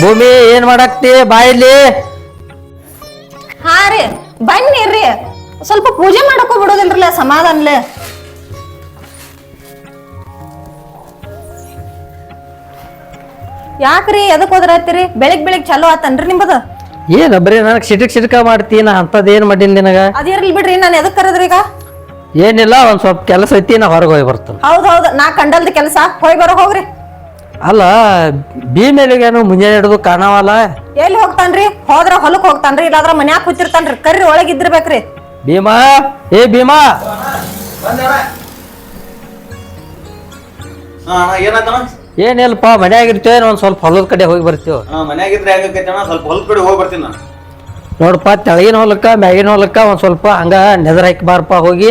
ಭೂಮಿ ಏನ್ ಮಾಡಾಕ್ತಿ? ಬಾಯಿಲಿ ಹಾ ರೀ ಬನ್ನಿ ರೀ. ಸ್ವಲ್ಪ ಪೂಜೆ ಮಾಡಕ್ಕೂ ಬಿಡೋದಿಲ್ರಲ್ಲ ಸಮಾಧಾನಲೆ. ಯಾಕ್ರಿ ಎದಕ್ ಹೋದ್ರತ್ತೀರಿ ಬೆಳಿಗ್ ಬೆಳಿಗ್ ಚಲೋ ಆತನ್ರಿ ನಿಮ್ಮದು ಏನ ಬರೀ ನನಗ್ ಸಿಟಿಕ್ ಸಿಟಕ ಮಾಡ್ತಿ ನಾ ಅಂತದ್ ಏನ್ ಮಾಡೀನಿ ನಿನಗ? ಅದಿರ್ಲಿ ಬಿಡ್ರಿ ನಾನು ಎದಕ್ ಕರೆದ್ರಿ ಈಗ? ಏನಿಲ್ಲ ಒಂದ್ ಸ್ವಲ್ಪ ಕೆಲಸ ಐತಿ ನಾ ಹೊರಗೆ ಹೋಗಿ ಬರ್ತೇನೆ. ಹೌದ್ ಹೌದ್ ನಾ ಕಂಡಲ್ದ ಕೆಲಸ ಹೋಗಿ ಬರೋ ಹೋಗ್ರಿ. ಅಲ್ಲ ಬಿ ಮೇಲಿಗೇನು ಮುಂಜಾನೆ ಹಿಡಿದು ಕಾಣವಲ್ಲ? ಎಲ್ಲಿ ಹೋಗ್ತಾನ್ರಿ? ಹೋದ್ರ ಹೊಲಕ್ ಹೋಗ್ತಾನ್ರಿ ಇಲ್ಲಾದ್ರ ಮನ್ಯಾಗ ಕೂತಿರ್ತಾನ್ರಿ. ಕರ್ರಿ ಒಳಗ್ ಇದ್ದಿರ್ಬೇಕ್ರಿ. ಭೀಮಾ ಏ ಭೀಮಾ! ಏನ್ ಅಣ್ಣ ಏನಾಯ್ತಣ್ಣ ಏನಿಲ್ಪ ಮನ್ಯಾಗ ಇರ್ತೇವೆ ಒಂದ್ ಸ್ವಲ್ಪ ಹೊಲದ ಕಡೆ ಹೋಗಿ ಬರ್ತೀವಿ ಮನ್ಯಾಗಿದ್ರೆ ಹೆಂಗೈತೆ ಸ್ವಲ್ಪ ಹೊಲದ ಕಡೆ ಹೋಗಿ ಬರ್ತೀನಿ ನಾನು. ನೋಡಪ್ಪ ತೆಳಗಿನ ಹೊಲಕ್ಕ ಮ್ಯಾಗಿನ ಹೊಲಕ್ಕ ಒಂದ್ ಸ್ವಲ್ಪ ಹಂಗ ನೆದರ್ ಹಾಕಿ ಬಾರಪ್ಪ ಹೋಗಿ.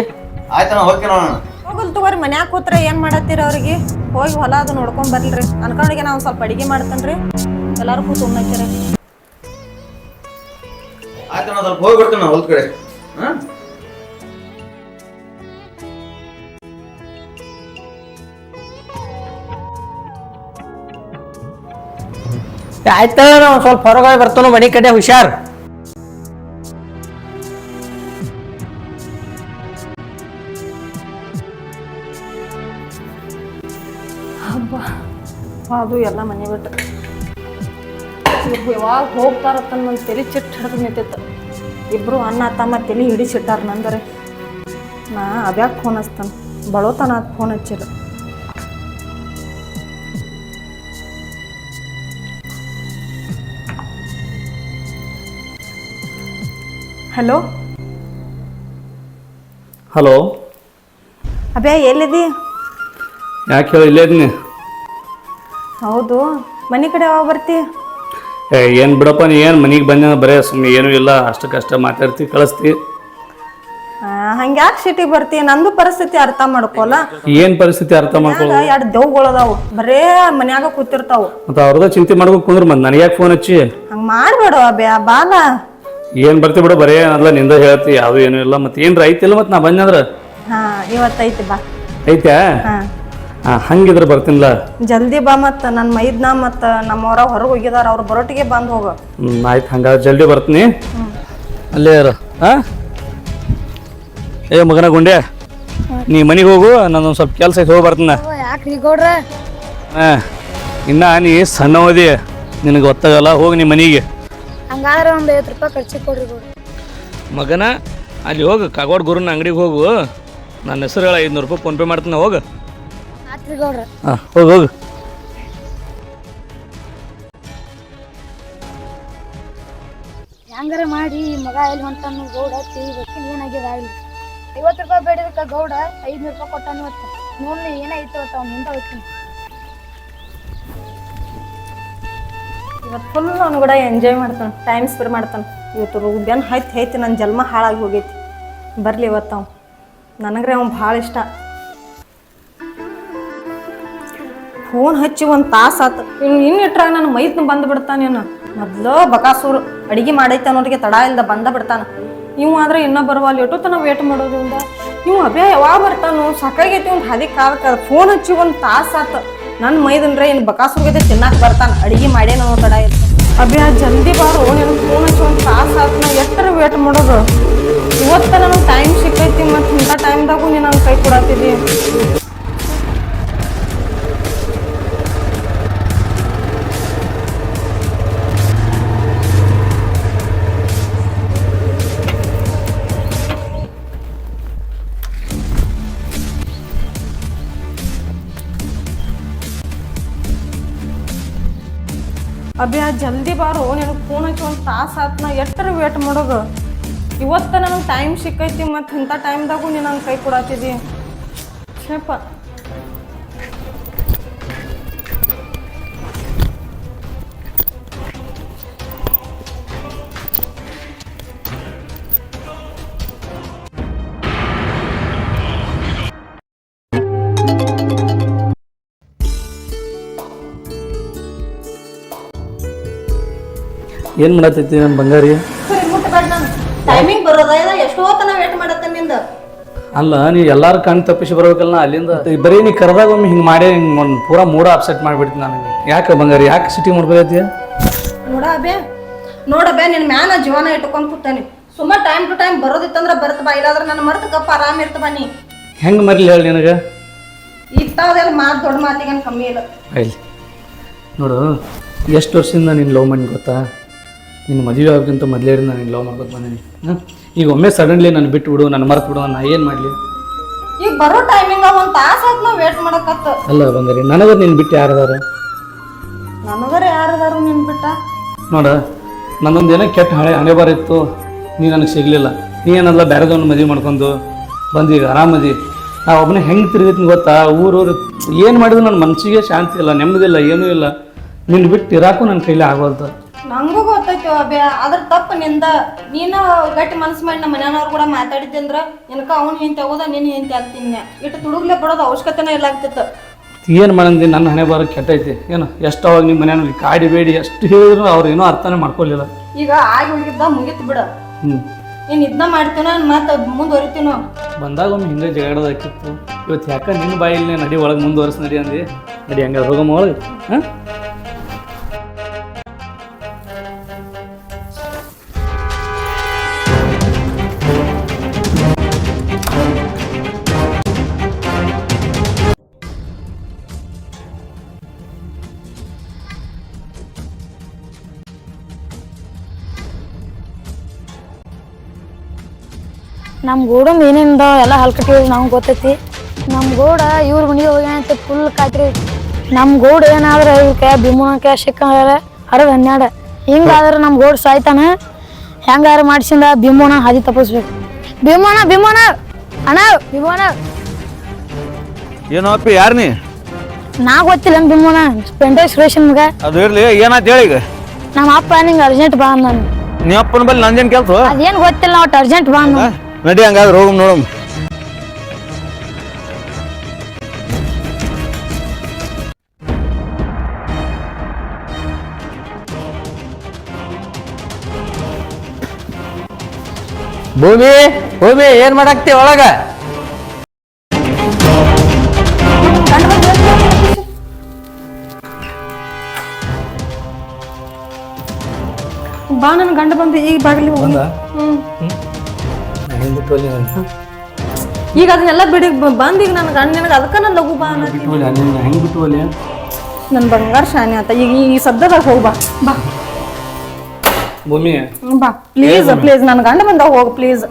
ಆಯ್ತಣ್ಣ ಹೋಗ್ತೀನಿ ನೋಡೋಣ. ಹೋಗಲ್ ತಗೋರಿ ಮನ್ಯಾಗ ಕೂತ್ರ ಏನ್ ಮಾಡತ್ತೀರ ಅವ್ರಿಗೆ? ಹೋಗಿ ಹೊಲ ಅದು ನೋಡ್ಕೊಂಡ್ ಬರ್ಲ್ರಿ. ಅನ್ಕೊಂಡಿಗೆ ನಾವ್ ಸ್ವಲ್ಪ ಅಡಿಗೆ ಮಾಡ್ತೇನ್ರಿ. ಎಲ್ಲಾರು ಕೂತ್ ಉಣ್ಣಕ್ಕಿರಿ ಆಯ್ತು ಸ್ವಲ್ಪ ಹೋಗಿ ಬರ್ತೀನಿ ನಾನು ಹೊಲದ ಕಡೆ. ಹಾ? ಆಯ್ತ ನಾ ಸ್ವಲ್ಪ ಹೊರಗೆ ಬರ್ತಾನೋ ಬರ್ತಾನು ಮನಿ ಕಡೆ ಹುಷಾರ್. ಅದು ಎಲ್ಲ ಮನೆ ಬಿಟ್ಟು. ಇವ್ರು ಯಾವಾಗ ಹೋಗ್ತಾರತ್ತ ನನ್ನ ತಲೆ ಚಿಟ್ಟು ಹಿಡಿದು ನಿಂತಿತ್ತು. ಇಬ್ರು ಅಣ್ಣ ತಮ್ಮ ತಲೆ ಹಿಡಿಸಿಟ್ಟಾರ ನಂದರೆ. ನಾ ಅದ್ಯಾಕೆ ಫೋನ್ ಹಚ್ತಾನೆ? ಬಳೋತನ ಫೋನ್ ಹಚ್ಚಿರು. ಹಲೋ? ಹಲೋ? ಅಬ್ಯಾ ಎಲ್ಲಿದಿ? ಯಾಕೆ ಹೇಳಿ ಇಲ್ಲೇ ಹೌದು. ಮನೆ ಕಡೆ ಯಾವಾಗ ಬರ್ತಿ? ಏ ಏನು ಬಿಡಪ್ಪ ನೀ ಏನು ಮನೆಗೆ ಬಂದ ಬರೇ ಸುಮ್ಮನೆ ಏನೂ ಇಲ್ಲ ಅಷ್ಟಕ್ಕಷ್ಟೇ ಮಾತಾಡ್ತಿ ಕಳಿಸ್ತಿ. ಹಂಗ್ಯಾಕೆ ಸಿಟಿಗೆ ಬರ್ತಿ? ನಂದು ಪರಿಸ್ಥಿತಿ ಅರ್ಥ ಮಾಡ್ಕೋಲ್ಲ. ಏನು ಪರಿಸ್ಥಿತಿ ಅರ್ಥ ಮಾಡ್ಕೊಳ್ಳೋ ಎರಡು ದೆವ್ಗಳದಾವು ಬರೇ ಮನ್ಯಾಗ ಕೂತಿರ್ತಾವು. ಮತ್ತು ಅವ್ರದ ಚಿಂತೆ ಮಾಡ್ಬೇಕು ಕುಂದ್ರ ಮತ್ತೆ ನನಗೆ ಯಾಕೆ ಫೋನ್ ಹಚ್ಚಿ? ಹಂಗೆ ಮಾಡ್ಬೇಡ ಬ್ಯಾ ಬಾಲ. ಏನು ಬರ್ತಿ ಬಿಡು ಬರೇ ಅಲ್ಲ ನಿಂದ ಹೇಳ್ತಿ ಯಾವುದು ಏನೂ ಇಲ್ಲ. ಮತ್ತೆ ಏನ್ರ ಐತಿಲ್ಲ ಮತ್ತೆ ನಾ ಬಂದಂದ್ರೆ ಹಾ ಇವತ್ತೈತಿ ಬಾ. ಐತ್ಯಾ? ಹಾಂ. ಹಂಗಿದ್ರೆ ಬರ್ತೀನಿಲ್ಲ ಜಲ್ದಿ ಬಾ ಮತ್ತ ನನ್ನ ಮೈದ್ನ ಮತ್ತ ನಮ್ಮವ್ರ ಹೊರಗೆ ಹೋಗಿದಾರ ಅವ್ರು ಬರೋಟಿಗೆ ಬಂದು ಹೋಗ. ಆಯ್ತು ಹಂಗಾದ್ರೆ ಜಲ್ದಿ ಬರ್ತೀನಿ. ಅಲ್ಲೇ ಇರು. ಹಾಂ ಏ ಮಗನ ಗುಂಡೆ ನೀ ಮನೆಗೆ ಹೋಗು ನಾನೊಂದು ಸ್ವಲ್ಪ ಕೆಲಸ ಐತೆ ಹೋಗಿ ಬರ್ತೀನಿ. ಯಾಕ್ರಿ ಗೌಡ್ರ ಹಾಂ ಇನ್ನ ನೀ ಸಣ್ಣವದಿ ನಿನಗೆ ಗೊತ್ತಾಗಲ್ಲ ಹೋಗಿ ನಿಮ್ಮ ಮನೆಗೆ. ಹಂಗಾದ್ರೆ ಒಂದ್ ಐವತ್ತು ರೂಪಾಯಿ ಖರ್ಚಿ ಕೊಡ್ರಿ ಗೌಡ್ರ ಮಗನ ಅಲ್ಲಿ ಹೋಗು ಕಾಗೋಡ್ ಗುರುನ ಅಂಗಡಿಗೆ ಹೋಗು. ನನ್ನ ಹೆಸರು ಹೇಳ ಐದುನೂರು ರೂಪಾಯಿ ಫೋನ್ಪೇ ಮಾಡ್ತೀನಿ ಹೋಗು. ಹಾಂ ಹೋಗು ಹೋಗು. ಹೆಂಗಾರ ಮಾಡಿ ಮಗ ಎಲ್ಲಿ ಹೊಂಟಾನು ಗೌಡ ತಿಳಿಬೇಕು ಏನಾಗ್ಯದ ಆಗ್ಲಿ. ಐವತ್ತು ರೂಪಾಯಿ ಬೇಡಿದಕ್ಕ ಗೌಡ ಐದ್ನೂರು ರೂಪಾಯಿ ಕೊಟ್ಟನು ಇವತ್ತು ನೋಡಿ ಏನಾಯ್ತು ಅವತ್ತು ಅವ್ನು ಮುಂದೆ ಹೋಗ್ತೀನಿ ಇವತ್ತು ಫುಲ್ ಅವ್ನು ಕೂಡ ಎಂಜಾಯ್ ಮಾಡ್ತಾನೆ ಟೈಮ್ ಸ್ಪೆಂಡ್ ಮಾಡ್ತಾನೆ. ಇವತ್ತು ರುಬ್ಯಾನ್ ಹೈತ್ ಹೈತಿ ನನ್ನ ಜನ್ಮ ಹಾಳಾಗಿ ಹೋಗೈತಿ. ಬರಲಿ ಇವತ್ತು ಅವ್ನು. ನನಗ್ರೆ ಅವ್ನು ಭಾಳ ಇಷ್ಟ. ಫೋನ್ ಹಚ್ಚಿ ಒಂದು ತಾಸು ಆತು. ಇನ್ನು ಇನ್ನಿಟ್ರಾಗ ನನ್ನ ಮೈತ್ನ ಬಂದು ಬಿಡ್ತಾನೇನು ಮೊದ್ಲು ಬಕಾಸೂರು ಅಡಿಗೆ ಮಾಡೈತೆ ಅನ್ನೋರಿಗೆ ತಡ ಇಲ್ದ ಬಂದ ಬಿಡ್ತಾನ. ಇವ್ ಆದ್ರೆ ಇನ್ನೂ ಬರುವಲ್ಲ ಎಟ್ಟು ತನ ವೇಟ್ ಮಾಡೋದ್ರಿಂದ ಇವ್ ಅಭ್ಯ ಯಾವಾಗ ಬರ್ತಾನು ಸಾಕಾಗೈತಿ ಒಂದು ಹದಿ ಕಾಲಕ್ಕೆ ಫೋನ್ ಹಚ್ಚಿ ಒಂದು ತಾಸು ಆತು. ನನ್ನ ಮೈದನ್ರೆ ಇನ್ನು ಬಕಾಸೂರ್ಗೈತೆ ತಿನ್ನಕ್ಕೆ ಬರ್ತಾನೆ. ಅಡಿಗೆ ಮಾಡೇನ ತಡ ಇತ್ತು ಅಭ್ಯ ಜಲ್ದಿ ಬಾರು ನಿನಗೆ ಫೋನ್ ಹಚ್ಚಿ ಒಂದು ತಾಸು ನಾ ಎಷ್ಟರ ವೇಟ್ ಮಾಡೋದು? ಇವತ್ತ ನನಗೆ ಟೈಮ್ ಸಿಕ್ಕೈತಿ ಮತ್ತು ಇಂಥ ಟೈಮ್ದಾಗೂ ನೀನು ಕೈ ಕೊಡತ್ತಿದ್ದಿ ಅಭ್ಯ ಜಲ್ದಿ ಬಾರು, ನಿನಗೆ ಫೋನ್ ಹಚ್ಚಿ ಒಂದು ತಾಸು ಆತು, ನಾ ಎಷ್ಟರ ವೇಟ್ ಮಾಡೋದು? ಇವತ್ತು ನನಗೆ ಟೈಮ್ ಸಿಕ್ಕೈತಿ ಮತ್ತು ಇಂಥ ಟೈಮ್ದಾಗೂ ನೀನು ನಂಗೆ ಕೈ ಕೊಡತ್ತಿದ್ದಿ ಛೇಪ ಏನು ಮಾಡತೈತಿ ನನ್ನ ಬಂಗಾರಿ? ಟೈಮಿಂಗ್ ಬರೋದ ಎಷ್ಟೋ ತನ ವೇಟ್ ಮಾಡತ್ತೆ ನಿಂದ. ಅಲ್ಲ ನೀ ಎಲ್ಲಾರು ಕಣ್ ತಪ್ಪಿಸಿ ಬರ್ಬೇಕಲ್ಲ ನಾ ಅಲ್ಲಿಂದ. ಬರೀ ನೀ ಕರೆದಾಗ ಒಮ್ಮೆ ಹಿಂಗೆ ಮಾಡಿ ಹಿಂಗೆ ಒಂದು ಪೂರಾ ಮೂಡ ಅಪ್ಸೆಟ್ ಮಾಡಿಬಿಡ್ತೀನಿ ನನಗೆ ಯಾಕೆ ಬಂಗಾರಿ? ಯಾಕೆ ಸಿಟಿ ಮಾಡ್ಬೇಕೈತಿ ನೋಡಬೇ ನೋಡಬೇ ನೋಡ ಬೇ ನಿನ್ ಮ್ಯಾನ ಜೀವನ ಇಟ್ಕೊಂಡ್ ಕೂತಾನೆ. ಸುಮ್ಮ ಟೈಮ್ ಟು ಟೈಮ್ ಬರೋದಿತ್ತಂದ್ರ ಬರ್ತ ಬಾ ಇಲ್ಲಾಂದ್ರ ನನ್ನ ಮರ್ತ ಕಪ್ಪ ಆರಾಮ ಇರ್ತ ಬನ್ನಿ ಹೆಂಗೆ ಮರಿಲಿ ಹೇಳಿ ನಿನಗೆ? ಇತ್ತಾವ್ದೆಲ್ಲ ಮಾತು ದೊಡ್ಡ ಮಾತಿಗೆ ಕಮ್ಮಿ ಇಲ್ಲ. ನೋಡು ಎಷ್ಟು ವರ್ಷದಿಂದ ನೀನು ಲವ್ ಮಾಡಿ ಗೊತ್ತಾ? ನಿನ್ನ ಮದುವೆ ಆಗೋಕ್ಕಿಂತ ಮೊದಲೇ ನಾನು ಲವ್ ಮಾಡ್ಕೊತ ಬಂದೀನಿ. ಹಾಂ? ಈಗ ಒಮ್ಮೆ ಸಡನ್ಲಿ ನಾನು ಬಿಟ್ಟು ಬಿಡು ನಾನು ಮರ್ತು ಬಿಡು ನಾನು ಏನು ಮಾಡಲಿ? ಈಗ ಬರೋ ಟೈಮಿಂಗ್ ಒಂದು ತಾಸು ಆಯ್ತು ನಾವು ವೇಟ್ ಮಾಡಕತ್ತ. ಅಲ್ಲ ಬಂಗಾರಿ ನನಗೆ ನೀನು ಬಿಟ್ಟು ಯಾರದಾರ? ನನಗರ ಯಾರದಾರು ನಿನ್ನ ಬಿಟ್ಟ? ನೋಡ ನನ್ನೊಂದು ಏನೋ ಕೆಟ್ಟ ಹಳೆ ಹಣೆ ಬಾರ ಇತ್ತು ನೀ ನನಗೆ ಸಿಗಲಿಲ್ಲ. ನೀ ಏನಲ್ಲ ಬೇರೆದವ್ನ ಮದುವೆ ಮಾಡ್ಕೊಂಡು ಬಂದು ಈಗ ಆರಾಮದಿ ಆ ಒಬ್ಬನೇ ಹೆಂಗೆ ತಿರುಗಿತೀನಿ ಗೊತ್ತಾ? ಊರೂರು ಏನು ಮಾಡಿದ್ರು ನನ್ನ ಮನಸ್ಸಿಗೆ ಶಾಂತಿ ಇಲ್ಲ ನೆಮ್ಮದಿಲ್ಲ ಏನೂ ಇಲ್ಲ. ನಿನ್ನ ಬಿಟ್ಟು ಇರಾಕು ನನ್ನ ಕೈಲಿ ಆಗೋಲ್ತ ನಂಗೂ ಗೊತ್ತೈತಿ ಅಬ್ಯ ಅದ್ರ ತಪ್ಪು ನಿಂದ. ನೀನ ಗಟ್ಟಿ ಮನಸ್ಸು ಮಾಡಿ ನಮ್ಮ ಮನೆಯವ್ರು ಕೂಡ ಮಾತಾಡಿದ್ದೆ ಅಂದ್ರ ನಿನಕ ಅವ್ನು ಹಿಂತೆ ಹೋದ ನೀನು ಹಿಂತೆ ಆಗ್ತೀನಿ. ಇಟ್ಟು ತುಡುಗ್ಲೆ ಬಡೋದು ಅವಶ್ಯಕತೆನೇ ಇಲ್ಲ ಆಗ್ತಿತ್ತು ಏನು ಮಾಡಂದಿ ನನ್ನ ಹಣೆ ಬಾರ ಕೆಟ್ಟೈತಿ ಏನು ಎಷ್ಟು ಅವಾಗ ನಿಮ್ಮ ಮನೆಯಲ್ಲಿ ಕಾಡಿಬೇಡಿ ಎಷ್ಟು ಹೇಳಿದ್ರು ಅವ್ರು ಏನೋ ಅರ್ಥನೇ ಮಾಡ್ಕೊಳ್ಳಿಲ್ಲ ಈಗ ಆಗಿ ಹೋಗಿದ್ದ ಮುಗಿತು ಬಿಡ. ಹ್ಞೂ ನೀನ್ ಇದನ್ನ ಮಾಡ್ತೀನೋ ಮತ್ತೆ ಮುಂದುವರಿತೀನೋ? ಬಂದಾಗ ಒಮ್ಮೆ ಹಿಂದೆ ಜಗಳದಾಕಿತ್ತು ಇವತ್ತು ಯಾಕೆ ನಿನ್ನ ಬಾಯಲ್ಲಿ ನಡಿ ಒಳಗೆ ಮುಂದುವರ್ಸಿ ನಡಿ ಅಂದಿ? ನಡಿ ಹಂಗೆ ಹೋಗಮ್ಮ ಒಳಗೆ. ಹಾಂ? ನಮ್ಮ ಗೂಡಮ್ ಏನಿಂದ ಎಲ್ಲ ಹಲ್ಕಟ್ಟಿವಿ ನಮ್ಗೆ ಗೊತ್ತೈತಿ. ನಮ್ಮ ಗೂಡ ಇವ್ರ ಮನೆಗೆ ಹೋಗ್ಯಾನಂತ ಫುಲ್ ಕಾತ್ರಿ ನಮ್ಮ ಗೂಡು ಏನಾದ್ರೆ ಇವಕ್ಕೆ ಭೀಮನಕ್ಕೆ ಸಿಕ್ಕಂಗಾರ ಹರದು ಹನ್ನೆರಡು ಹಿಂಗಾದ್ರೆ ನಮ್ಮ ಗೂಡು ಸಾಯ್ತಾನ. ಹೆಂಗಾರ ಮಾಡ್ಸಿಂದ ಭೀಮನ ಹಾದಿ ತಪ್ಪಿಸ್ಬೇಕು. ಭೀಮನ ಭೀಮನ! ಅಣ್ಣ ಭೀಮನ! ಏನೋ ಅಪ್ಪಿ ಯಾರು ನೀ? ನಾ ಗೊತ್ತಿಲ್ಲ ಭೀಮನ. ಪೆಂಟೆ ಸುರೇಶ್ ಮಗ. ಅದು ಇರ್ಲಿ ಏನಾಯ್ತು ಹೇಳಿ ಈಗ? ನಮ್ಮ ಅಪ್ಪ ನಿಂಗೆ ಅರ್ಜೆಂಟ್ ಬಾ ನಾನು ನೀ ಅಪ್ಪನ ಬಲ್ಲಿ ನಂದೇನು ಕೆಲಸ? ಅದೇನು ಗೊತ್ತಿಲ್ಲ ಒಟ್ಟು ಅರ್ಜೆಂಟ್ ಬಾ ಅಂದ ನಡಿ ಹಂಗಾದ್ರೆ ಹೋಗಮ್ ನೋಡಮ್ ಭೂಮಿ ಭೂಮಿ ಏನ್ ಮಾಡಾಕ್ತಿ ಒಳಗ ಬಾ ನನ್ ಗಂಡ ಬಂದು ಈಗ ಬಾಗಿಲಿ ಹೋಗಿ ಬಂದ ಹ್ಮ್ ಹೆಂಗೆ ಬಿಟ್ಟು ಈಗ ಅದನ್ನೆಲ್ಲ ಬಿಡಿ ಬಂದ ಈಗ ನನ್ನ ಗಂಡ ನಿನಗೆ ಅದಕ್ಕೆ ನನ್ನ ಲಘು ಬಾ ಅನ್ನತ್ತಿ. ಬಿಟ್ಟು ಅಲ್ಲಿ ಅಲ್ಲಿ ಹೆಂಗೆ ಬಿಟ್ಟು ಅಲ್ಲಿ ನನ್ ಬಂಗಾರ ಶಾನೆ ಅಂತ ಈಗ ಈ ಸದ್ಯದಾಗ ಹೋಗು ಬಾ. ಬಾ. ಭೂಮಿ. ಬಾ. ಪ್ಲೀಸ್ ಪ್ಲೀಸ್ ನನ್ನ ಗಂಡ ಬಂದ ಹೋಗ್ ಪ್ಲೀಸ್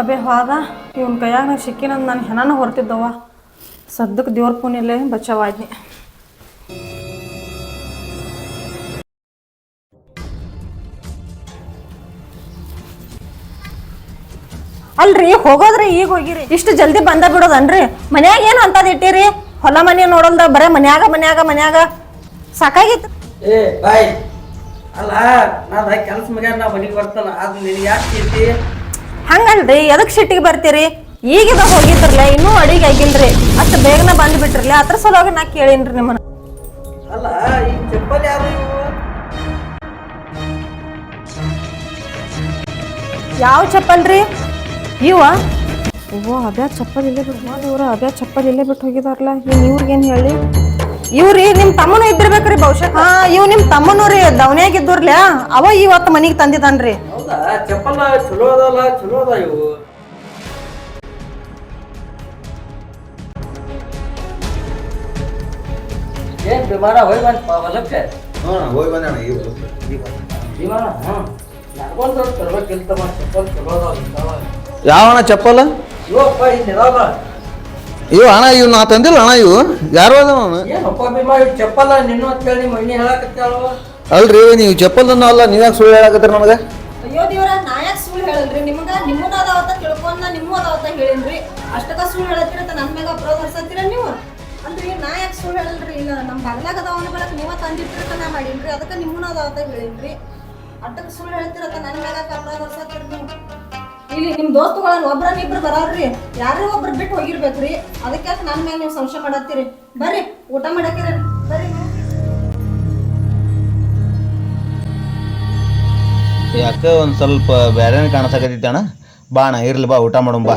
ಅಬೇ ಹೋದ ಇವನ್ ಕೈಯಾಗ ನಾನು ಸಿಕ್ಕಿನಂದ್ ನಾನು ಹೆಣನ ಹೊರತಿದ್ದವ ಸದ್ದಕ್ಕೆ ದೇವ್ರ ಪುಣ್ಯಲ್ಲೇ ಬಚಾವಾದ್ನಿ ಅಲ್ರಿ, ಹೋಗೋದ್ರಿ, ಈಗ ಹೋಗಿರಿ. ಇಷ್ಟು ಜಲ್ದಿ ಬಂದ ಬಿಡೋದನ್ರಿ. ಮನ್ಯಾಗ ಏನು ಅಂತದ್ ಇಟ್ಟಿರಿ? ಹೊಲ ಮನೆ ನೋಡಲ್ದ, ಬರೇ ಮನ್ಯಾಗ ಮನ್ಯಾಗ ಮನ್ಯಾಗ. ಸಾಕಾಗಿತ್ತು. ಅಲ್ಲ ನಾದ ಕೆಲ್ಸ ಮಗ ನಾ ಮನಿಗೆ ಬರ್ತಾನ ಅದ್ ನಿನ್ ಯಾಕೆ ಹಂಗಲ್ರಿ ಎದಕ್ ಸಿಟ್ಟಿಗೆ ಬರ್ತೀರಿ? ಈಗಿದ ಹೋಗಿದ್ರಲ್ಲ ಇನ್ನೂ ಅಡಿಗೆ ಆಗಿಲ್ರಿ. ಅಷ್ಟು ಬೇಗನೆ ಬಂದ್ ಬಿಟ್ರಲ್ಲ ಅದ್ರ ಸಲುವಾಗಿ ನಾ ಕೇಳೀನ್ರಿ ನಿಮ್ಮನ್ನ. ಅಲ್ಲ ಈ ಚಪ್ಪಲ್ ರೀ ಇವು? ಯಾವ ಚಪ್ಪಲ್ರಿ? ಇವ? ಓ ಅಬ್ಯಾ ಚಪ್ಪಲ್ ಇಲ್ಲೇ ಬಿಟ್ಟು ಇವ್ರ ಅಬ್ಯಾ ಚಪ್ಪಲ್ ಇಲ್ಲೇ ಬಿಟ್ಟು ಹೋಗಿದಾರಲ್ಲ ಇವ್ರಿಗೇನ್ ಹೇಳಿ? ಇವ್ರಿ ನಿಮ್ ತಮ್ಮನು ಇದ್ದಿರ್ಬೇಕ್ರಿ ಬಹುಶಃ ಹಾ ಇವ್ ನಿಮ್ ತಮ್ಮನು ರೀ ದವನ್ಯಾಗ ಇದ್ದೂರ್ಲ ಅವ ಇವತ್ತು ಮನಿಗೆ ತಂದಿದ್ದಾನ್ರಿ ಹೌದಾ? ಚಪ್ಪಲ್ ಚಲೋ ಅದಲ್ಲ ಚಲೋ ಅದ ಇವು. ಏನ್ ಬಿಮಾರ? ಹೋಗಿ ಬಂತ ಹೊಲಕ್ಕೆ. ಹ್ಞೂ ಹೋಗಿ ಬಂದಣ್ಣ ಈಗ ಬರುತ್ತೆ. ಬಿಮಾರ ಹ್ಮ್ ನಡ್ಕೊಂಡ್ ತರ್ಬೇಕಿಲ್ತಮ್ಮ ಚಪ್ಪಲ್ ಚಲೋ ಅದಾವ ಯಾವ ಚಪ್ಪಲ? ಇವಪ್ಪ ಇಲ್ಲಿ ಇದಾವ. ಇವು ಅಣ್ಣ ಇವ್ ನಾ ತಂದಿಲ್ಲ ಅಣ್ಣ ಇವು. ಯಾರು ಅದ ಅವನು? ಚಪ್ಪಲ್ಲ ನಿನ್ನ ಅಂತೇಳಿ ನಿಮ್ಮ ಮಣ್ಣಿ ಹೇಳಕತ್ತಾಳವ ಅಲ್ರಿ ನೀವು ಚಪ್ಪಲ್ ಅಲ್ಲ ನೀವ್ಯಾಕೆ ಸುಳ್ಳು ಹೇಳಕತ್ತೀರಿ ನಮಗೆ? ಅಯ್ಯೋ ದೇವ್ರ ನಾ ಯಾಕೆ ಸುಳ್ಳು ಹೇಳಲ್ರಿ? ನಿಮ್ಗ ನಿಮ್ಮನ್ನ ಅಂತ ತಿಳ್ಕೊಂಡ ನಿಮ್ಮ ಅಂತ ಹೇಳಿನ್ರಿ. ಅಷ್ಟಕ್ಕ ಸುಳ್ಳು ಹೇಳತ್ತೀರ ನನ್ನ ಮ್ಯಾಗ ಅಪರಾಧ ಹರ್ಸತ್ತೀರ ನೀವು? ಅಂದ್ರೆ ನಾ ಯಾಕೆ ಸುಳ್ಳು ಹೇಳಲ್ರಿ? ಇಲ್ಲ ನಮ್ಮ ಬಾಗ್ಲಾಗ ಅದಾವನ ಬರಕ್ ನೀವ ತಂದಿಟ್ಟಿರತ್ತ ನಾ ಮಾಡೀನ್ರಿ. ಅದಕ್ಕೆ ನಿಮ್ಮನ್ನ ಅಂತ ಹೇಳಿನ್ರಿ. ಅಷ್ಟಕ್ಕೆ ಸುಳ್ಳು ಹೇಳ್ತಿರತ್ತ ನನ್ನ ಮ್ಯಾಗ ಅಪರಾಧ ಹರ್ಸತ್ತೀರ ನೀವು? ಇಲ್ಲಿ ನಿಮ್ ದೋಸ್ತುಗಳನ್ನ ಒಬ್ರನ್ನ ಇಬ್ರು ಬರಾರ್ರಿ ಯಾರೋ ಒಬ್ರು ಬಿಟ್ಟು ಹೋಗಿರ್ಬೇಕ್ರಿ. ಅದಕ್ಕೆ ನನ್ನ ಮ್ಯಾಗ ನೀವು ಸಂಶಯ ಮಾಡತ್ತೀರಿ? ಬರ್ರಿ, ಊಟ ಮಾಡಕ್ಕಿರ. ಬರ್ರಿ. ಯಾಕೆ ಒಂದು ಸ್ವಲ್ಪ ಬೇರೆ ಕಾಣಿಸಕತ್ತಿತ್ತಣ್ಣ ಬಾಣ ಇರ್ಲಿ ಬಾ, ಊಟ ಮಾಡೋಣ ಬಾ.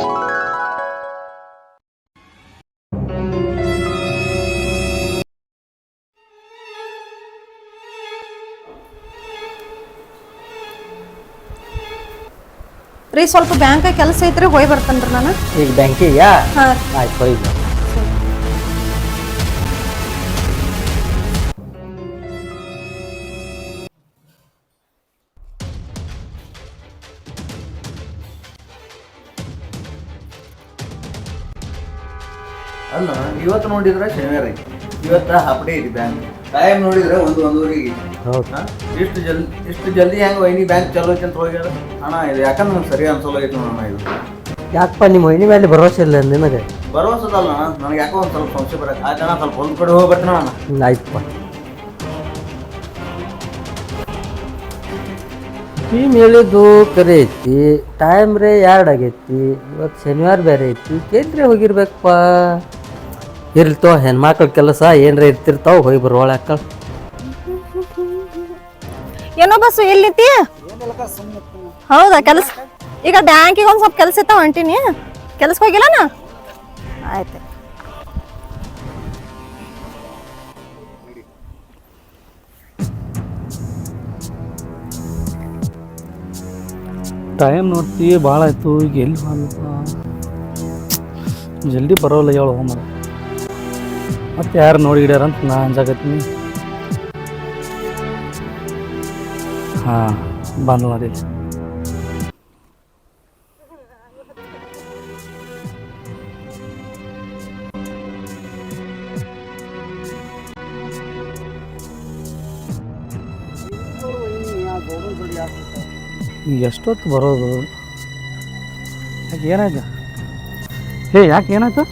ರೀ ಸ್ವಲ್ಪ ಬ್ಯಾಂಕ್ ಕೆಲಸ ಐತ್ರಿ ಹೋಗಿ ಬರ್ತೇನ್ರಿ ನಾನು. ಈಗ ಬ್ಯಾಂಕಿಗೆ ಹಾ. ಆಯ್ತು ಹೋಗಿ ಅಲ್ಲ ಇವತ್ತು ನೋಡಿದ್ರೆ ಶನಿವಾರ ಐತಿ. ಇವತ್ತು ಹಾಫ್ ಡೇ ಐತಿ ಬ್ಯಾಂಕ್ ಟೈಮ್ ನೋಡಿದ್ರೆ ಒಂದು ಒಂದೂವರೆಗೆ? ಇಷ್ಟು ಜಲ್ದಿ ಇಷ್ಟು ಜಲ್ದಿ ಹೆಂಗೆ ವೈನಿ ಬ್ಯಾಂಕ್ ಚಲೋ ಐತಿ ಅಂತ ಹೋಗ್ಯಾರ? ಅಣ್ಣ ಇದು ಯಾಕಂದ್ರೆ ನಮ್ಗೆ ಸರಿ ಅನ್ಸೋಲ್ ಐತಿ ಅಣ್ಣ ಇದು. ಯಾಕಪ್ಪ ನಿಮ್ಮ ವೈನಿ ಮೇಲೆ ಭರವಸೆ ಇಲ್ಲ ನಿನಗೆ? ಭರವಸದಲ್ಲ ಅಣ್ಣ. ನನಗೆ ಯಾಕೋ ಒಂದು ಸ್ವಲ್ಪ ಸಂಶಯ ಬರಕ ಆ ಜನ ಸ್ವಲ್ಪ ಒಂದು ಕಡೆ ಹೋಗ್ಬಿಟ್ಟಣ ಅಣ್ಣ. ಹ್ಮ್, ಆಯ್ತಪ್ಪ. ಟೀಮ್ ಹೇಳಿದ್ದು ಕರೆ ಐತಿ ಟೈಮ್ ರೇ ಎರಡು ಆಗೈತಿ ಇವತ್ತು ಶನಿವಾರ ಬೇರೆ ಐತಿ ಕೇಂದ್ರ ಹೋಗಿರ್ಬೇಕಪ್ಪ. ಇರ್ಲಿತೋ ಹೆಣ್ಮಕ್ಳ ಕೆಲಸ ಏನ್ರ ಇರ್ತಿರ್ತಾವ ಹೋಗಿ ಬರುವಳ ಅಕ್ಕ ಏನೋ ಬಸ್ಸು ಎಲ್ಲಿತಿ ಹೌದಾ ಕೆಲಸ? ಈಗ ಬ್ಯಾಂಕಿಗೆ ಒಂದು ಸ್ವಲ್ಪ ಕೆಲಸ ಇತ್ತಾವ ಹೊಂಟೀನಿ ಕೆಲ್ಸಕ್ಕೆ ಹೋಗಿಲ್ಲನ? ಆಯ್ತು. ಟೈಮ್ ನೋಡ್ತಿ ಭಾಳ ಆಯ್ತು ಈಗ ಎಲ್ಲಿ ಬಂದ ಜಲ್ದಿ ಬರೋಲ್ಲ ಹೇಳು ಹೋಮರ ಮತ್ತೆ ಯಾರು ನೋಡಿಡ್ಯಾರ ಅಂತ ನಾ ಅಂಜಾಕತ್ತೀನಿ. ಹಾಂ, ಬಂದ್ ನೋಡಿ ಈಗ ಎಷ್ಟೊತ್ತು ಬರೋದು? ಯಾಕೆ ಏನಾಯ್ತು? ಹೇ, ಯಾಕೆ ಏನಾಯ್ತು?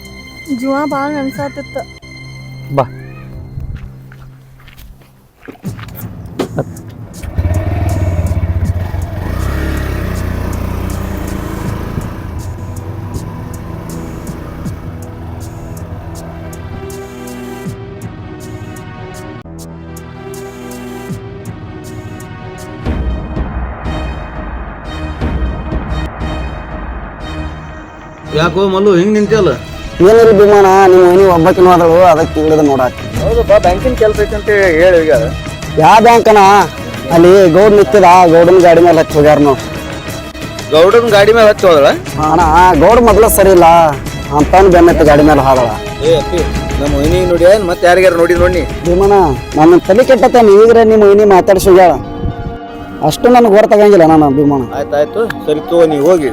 ಜೀವ ಭಾಳ ನೆನ್ಸಾತಿತ್ತು. ಬಾ ಯಾಕೋ ಮಲ್ಲು ಹಿಂಗೆ ನಿಂತಿಯಲ್ಲ ಏನಿಲ್ಲ ವಿಮಾನ ನಿಮ್ಮ ಮನೆ ಒಬ್ಬಕಿನ ಹೋದಳು ಅದಕ್ಕೆ ತಿಳಿದ ನೋಡಾಕ. ಹೌದಪ್ಪ ಬ್ಯಾಂಕಿನ ಕೆಲಸ ಐತೆ ಅಂತ ಹೇಳಿ ಈಗ. ಯಾವ ಬ್ಯಾಂಕನ? ಅಲ್ಲಿ ಗೌಡ್ ನಿಂತಿದ ಗೌಡನ್ ಗಾಡಿ ಮೇಲೆ ಹಚ್ಚಿ ಹೋಗ್ಯಾರ ನಾವು ಗೌಡನ ಗಾಡಿ ಮೇಲೆ ಹಚ್ಚಿ ಹೋದಳ ಅಣ್ಣ ಗೌಡ್ ಮೊದಲ ಸರಿ ಇಲ್ಲ. ಅಂತವನ್ ಬೆನ್ನತ್ತ ಗಾಡಿ ಮೇಲೆ ಹಾದಳ. ಏ ಅಪ್ಪಿ ನಮ್ಮ ಮೊಯ್ನಿ ನೋಡಿ ಮತ್ತೆ ಯಾರಿಗಾರ ನೋಡಿ ನೋಡಿ. ಭೀಮಣ್ಣ ನನ್ನ ತಲೆ ಕೆಟ್ಟತ್ತ ನೀವಿದ್ರೆ ನಿಮ್ಮ ಮನೆ ಮಾತಾಡ್ಸಿ ಹೋಗ್ಯಾಳ ಅಷ್ಟು ನನಗೆ ಹೊರತಾಗಂಗಿಲ್ಲ ನಾನು ಭೀಮಣ್ಣ ಆಯ್ತಾಯ್ತು ಸರಿ ತಗೋ ನೀವು ಹೋಗಿ.